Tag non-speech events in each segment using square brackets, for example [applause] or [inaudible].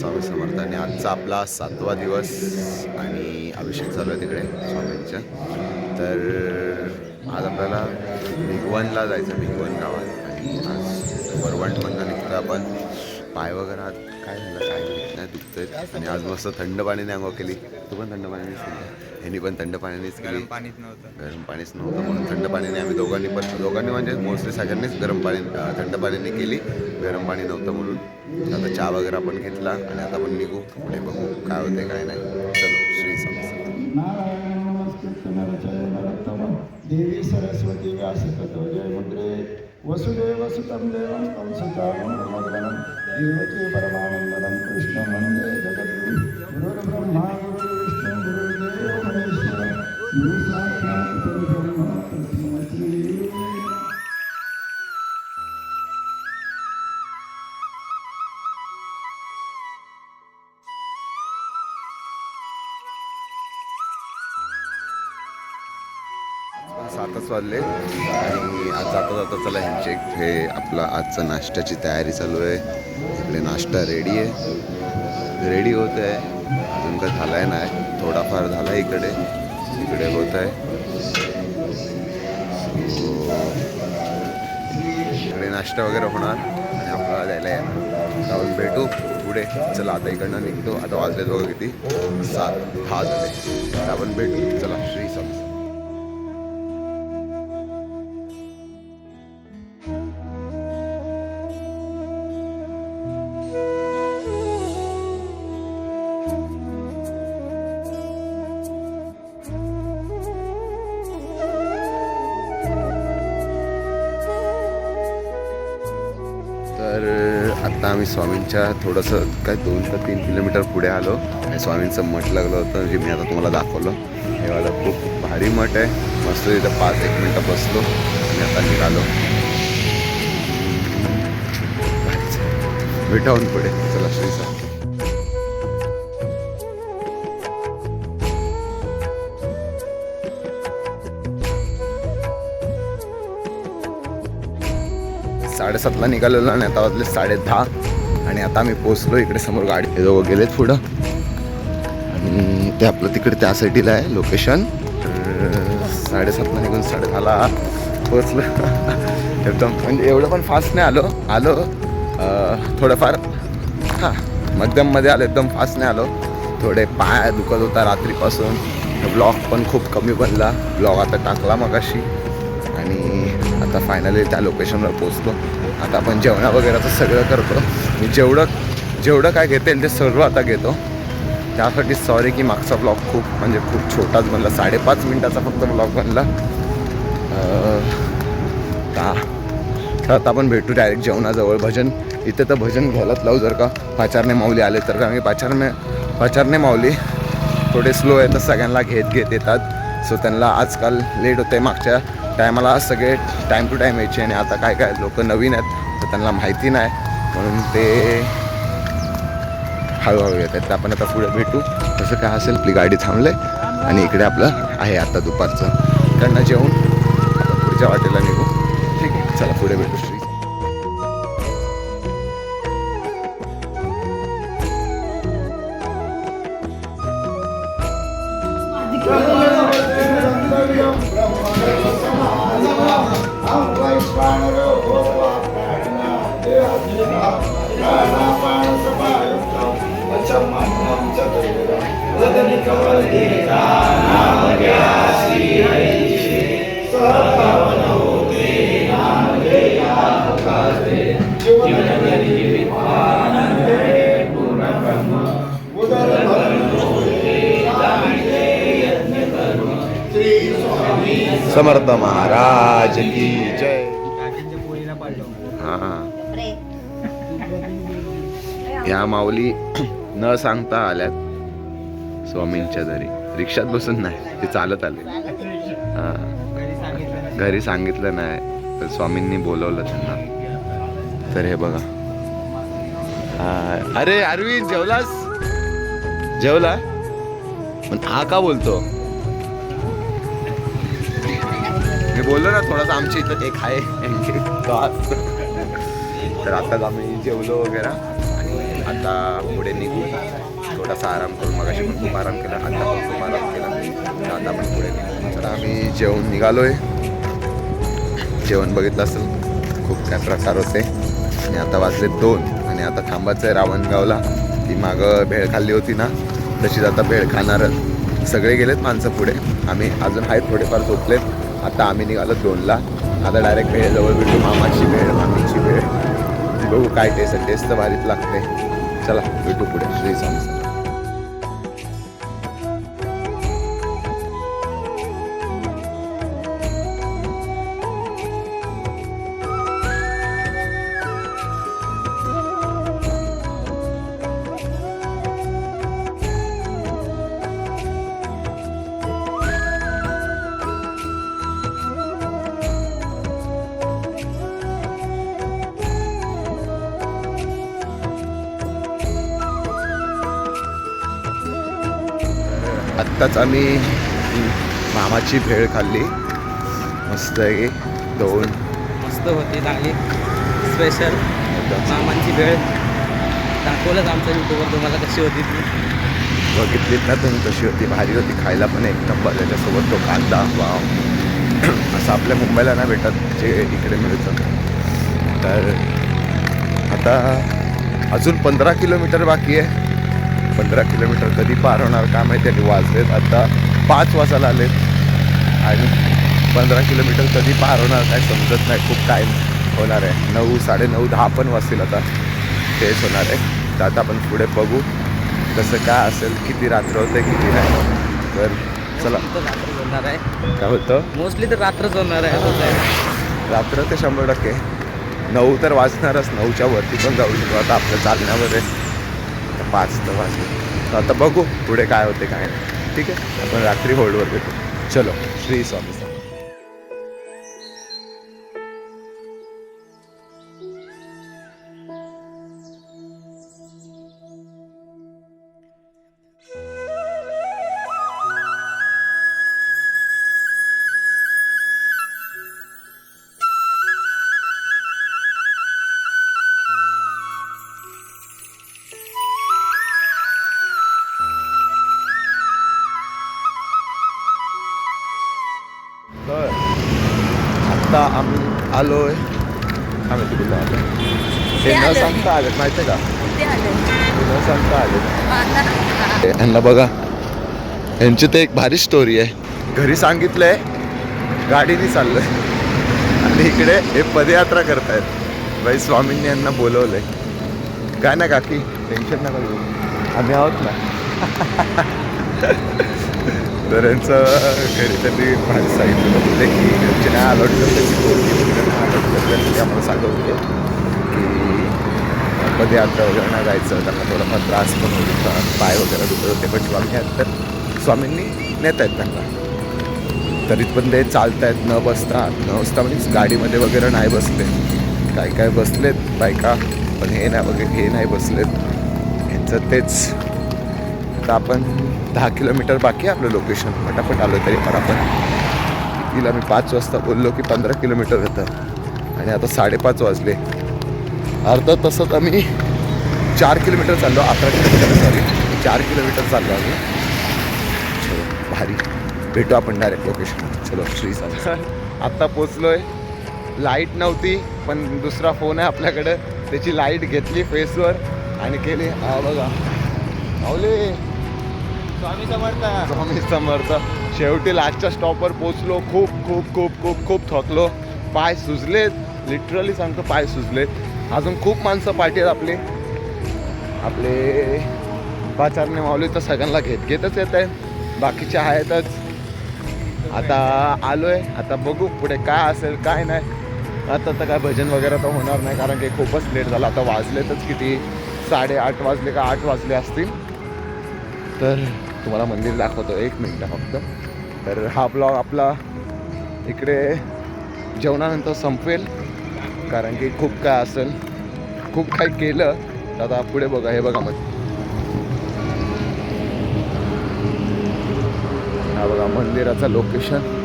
स्वामी समर्थ. आणि आजचा आपला सातवा दिवस आणि अभिषेक चालू आहे तिकडे स्वामींच्या तर आज आपल्याला भिगवनला जायचं भिगवन गावात. आणि आज वरवंटमधनं निघतो आपण. पाय वगैरे काय झालं काय नाही दुखतंय? आणि आज मस्त थंड पाण्याने आंघोळ केली. तू पण थंड पाण्यानेच केली? ह्यांनी पण थंड पाण्यानेच केली. गरम पाणीच नव्हतं. गरम पाणीच नव्हतं म्हणून थंड पाण्याने आम्ही दोघांनी पण दोघांनी म्हणजे मोस्टली सगळ्यांनीच गरम पाणी थंड पाण्याने केली. गरम पाणी नव्हतं म्हणून. आता चहा वगैरे आपण घेतला आणि आता आपण निघू. पुढे बघू काय होते काय नाही. चलो श्री स्वामी देवी सरस्वती व्यासततो जय मुद्रे वसुदेव सुतं देवं तं सुतामं देवकी परमानन्दं कृष्णं वन्दे जगद्गुरुं गुरुर्ब्रह्मा गुरुर्विष्णु गुरुर्देवो महेश्वर गुरु सातच वाजले आणि आज जाता जाता चला ह्यांचे हे आपला आजचा नाश्त्याची तयारी चालू आहे. इकडे नाश्ता रेडी आहे. रेडी होत आहे. अजून काय झालाय नाही. थोडाफार झाला इकडे. इकडे होत आहे. इकडे नाश्ता वगैरे होणार आणि आपल्याला द्यायला येणार. जाऊन भेटू पुढे. चला आता इकडनं निघतो. आता वाजले दोघं किती. सात. हा झाले. आपण भेटू. चला श्री स्वामी. आम्ही स्वामींच्या थोडंसं काय दोन ते तीन किलोमीटर पुढे आलो. आणि स्वामींचं मठ लागलं होतं जे मी आता तुम्हाला दाखवलं. हे वाला खूप भारी मठ आहे. मस्त इथं पाच एक मिनटं बसलो आणि आता निघालो. भेटावून पुढे. चला श्री स्वामी साडेसातला निघालेलो आणि आता वाजले साडे दहा आणि आता आम्ही पोचलो इकडे समोर गाडी. हे दोघं गेलेत पुढं. आणि ते आपलं तिकडे त्या साईडला आहे लोकेशन साडेसातला निघून साडेदहाला पोचलो [laughs] एकदम म्हणजे एवढं पण फास्ट नाही आलो. आलो थोडंफार हां मध्यममध्ये आलो एकदम फास्ट नाही आलो. थोडे पाय दुखत होता रात्रीपासून. ब्लॉग पण खूप कमी बनला. ब्लॉग आता टाकला मगाशी. आणि आता फायनली त्या लोकेशनवर पोचतो आता आपण जेवणा वगैरेचं सगळं करतो. मी जेवढं जेवढं काय घेता येईल ते सर्व आता घेतो. त्यासाठी सॉरी की मागचा ब्लॉग खूप म्हणजे खूप छोटाच बनला. साडेपाच मिनटाचा फक्त ब्लॉग बनला. का तर आता आपण भेटू डायरेक्ट जेवणाजवळ. भजन इथे तर भजन घ्यायलाच लावू जर का. पाचारणे माऊली आले तर. कारण की पाचारणे पाचारणे माऊली थोडे स्लो आहे तर सगळ्यांना घेत घेत येतात. सो त्यांना आजकाल लेट होते. मागच्या टायमाला सगळे टाईम टू टाईम यायचे आणि आता काय काय लोक नवीन आहेत तर त्यांना माहिती नाही. म्हणून ते हळूहळू येत आहेत. तर आपण आता पुढे भेटू. तसं काय असेल आपली गाडी थांबले आणि इकडे आपलं आहे आता दुपारचं. इकडनं जेवून पुढच्या वाटेला निघू. ठीक आहे. चला पुढे भेटू. श्री ಅಂಗೈ ಪ್ರಾಣರು ಹೋಗುವ ಪ್ರಾಣ ದೇಹದಿಂದ ಪ್ರಾಣ ಪ್ರಾಣ ಸಮಾಯುಕ್ತ ವಚಮ ಚತುರ್ವಿಧ ವದನಿ ಕವಲಿ ನಾಮಗೆ ಆಶ್ರೀ ಸರ್ವನೋ ತೇ ನಾಮಗೆ ಯಾಮಕಾತೆ ಜೀವನ समर्थ महाराज की जय. हा. या माऊली न सांगता आल्यात स्वामींच्या घरी. रिक्षात बसून नाही ते चालत आले. हां. घरी सांगितलं नाही तर स्वामींनी बोलवलं त्यांना. तर हे बघा. अरे अरविंद जेवलास? जेवला? पण हा का बोलतो? मी बोललो ना थोडासा आमच्या इथं एक आहे. तर आताच आम्ही जेवलो वगैरे. आणि आता पुढे निघू. थोडासा आराम करून मग पण खूप आराम केला आता पण खूप आराम केला. तर आता पण पुढे निघू. तर आम्ही जेवण निघालोय. जेवण बघितलं असेल. खूप काय प्रकार होते. आणि आता वाजले दोन. आणि आता थांबायचं आहे रावणगावला. ती मागं भेळ खाल्ली होती ना. तशीच आता भेळ खाणारच सगळे गेलेत माणसं पुढे. आम्ही अजून आहेत थोडेफार झोपलेत. आता आम्ही निघालो दोनला. आता डायरेक्ट भेळजवळ भेटू मामाची भेळ मामीची भेळ बघू काय टेस्ट टेस्ट तर भारीच लागते चला भेटू पुढे. श्री सांग आत्ताच आम्ही मामाची भेळ खाल्ली. मस्त आहे. दोन. मस्त होती चांगली स्पेशल मामांची वेळ दाखवलंच आमच्या युट्यूबवर तुम्हाला कशी होती ती. बघितलीत ना तुम्ही कशी होती. भारी होती. खायला पण एक नंबर त्याच्यासोबत तो कांदा. वाव [clears throat] असं आपल्या मुंबईला नाही भेटत जे इकडे मिळतं. तर आता अजून पंधरा किलोमीटर बाकी आहे. पंधरा किलोमीटर कधी पार होणार का माहिती आणि वाजलेत. आता पाच वाजायला आलेत. आणि पंधरा किलोमीटर कधी पार होणार काय समजत नाही. खूप टाईम होणार आहे. नऊ साडेनऊ दहा पण वाजतील आता. तेच होणार आहे. तर आता आपण पुढे बघू. कसं काय असेल किती रात्र होते किती नाही. तर चला. होणार आहे. काय होतं मोस्टली तर रात्रच होणार आहे. रात्र ते शंभर टक्के. नऊ तर वाजणारच. नऊच्या वरती पण जाऊ शकतो. आता आपल्या चालण्यावर आहे. पाच तर वाजले. तर आता बघू पुढे काय होते काय नाही. ठीक आहे? आपण रात्री होल्डवर भेटू. चलो श्री स्वामी आम्ही आलोय आम्ही तिकडे आलो. हे न सांगता आलेत माहिती का? न सांगता आलेत यांना बघा. यांची तर एक भारी स्टोरी आहे. घरी सांगितलंय गाडीने चाललंय. आणि इकडे हे पदयात्रा करतायत. बाई स्वामींनी यांना बोलवलंय. काय ना काकी? टेन्शन नका घेऊ. आम्ही आहोत ना? [laughs] तर यांचं घरी त्यांनी भारी सांगितलं होते की घरचे नाही अलॉट करते की पोरगी वगैरे नाही अलॉट करते ते आम्हाला सांगत होते की पदयात्रा वगैरे नाही जायचं त्यांना थोडाफार त्रास पण होत होता. पाय वगैरे दुखत होते. पण स्वामी आहेत तर स्वामींनी नेत आहेत त्यांना. तरी पण ते चालत आहेत न बसता न बसता म्हणजे गाडीमध्ये वगैरे नाही बसले. काय काय बसलेत बायका पण हे नाही वगैरे हे नाही बसलेत. ह्यांचं तेच आता आपण दहा किलोमीटर बाकी आहे आपलं लोकेशन पटापट आलो तरी पण आपण. तिला मी पाच वाजता बोललो की पंधरा किलोमीटर होतं. आणि आता साडेपाच वाजले. अर्धा तासात आम्ही चार किलोमीटर चाललो. अकरा किलोमीटर सॉरी चार किलोमीटर चाललो आम्ही. चलो भारी. भेटू आपण डायरेक्ट लोकेशन चलो श्री सर आत्ता पोचलोय लाइट नव्हती पण दुसरा फोन आहे आपल्याकडं. त्याची लाइट घेतली फेसवर आणि केली. हा बघा. माऊली! स्वामी समर्थ. स्वामी समर्थ. शेवटी लास्टच्या स्टॉपवर पोचलो खूप खूप खूप खूप खूप थकलो. पाय सुजलेत लिटरली सांगतो पाय सुजलेत अजून खूप माणसं पाठी आहेत आपली. आपले पाचारने मावली तर सगळ्यांना घेत घेतच येत आहे बाकीचे आहेतच. आता आलोय. आता बघू पुढे काय असेल काय नाही. आता तर काय भजन वगैरे तर होणार नाही कारण की खूपच लेट झालं. आता वाजलेतच किती? साडेआठ वाजले का आठ वाजले असतील. तर तुम्हाला मंदिर दाखवतो. एक मिनटं फक्त. तर हा ब्लॉग आपला इकडे जेवणानंतर संपेल. कारण की खूप काय असेल. खूप काही केलं. तर आता पुढे बघा. हे बघा मग हा बघा मंदिराचं लोकेशन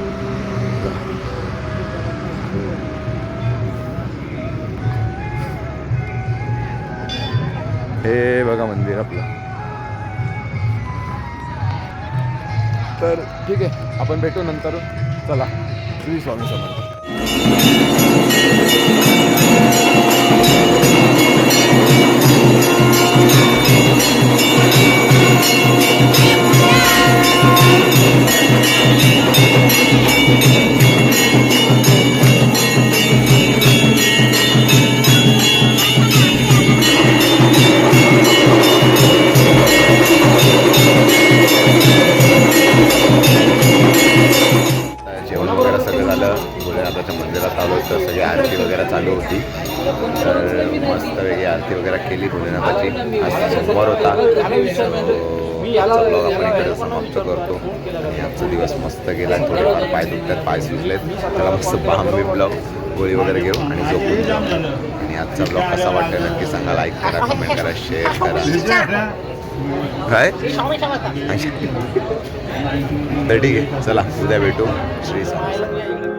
हे बघा मंदिर आपलं. तर ठीक आहे आपण भेटू नंतर. चला. श्री स्वामी समर्थ. होती. तर मस्त वेगळी आरती वगैरे केली भोलेनाथाची. आज सोमवार होता. आजचा ब्लॉग आपण इकडे समाप्त करतो. आणि आजचा दिवस मस्त गेला. थोडेफार पाय दुखतात पाय सुटलेत त्याला मस्त बाम ब्लॉग गोळी वगैरे घेऊ आणि झोपून जाऊ. आणि आजचा ब्लॉग कसा वाटतो नक्की सांगा. लाईक करा कमेंट करा शेअर करा. काय? [laughs] तर ठीक आहे. चला उद्या भेटू. श्री स्वामी.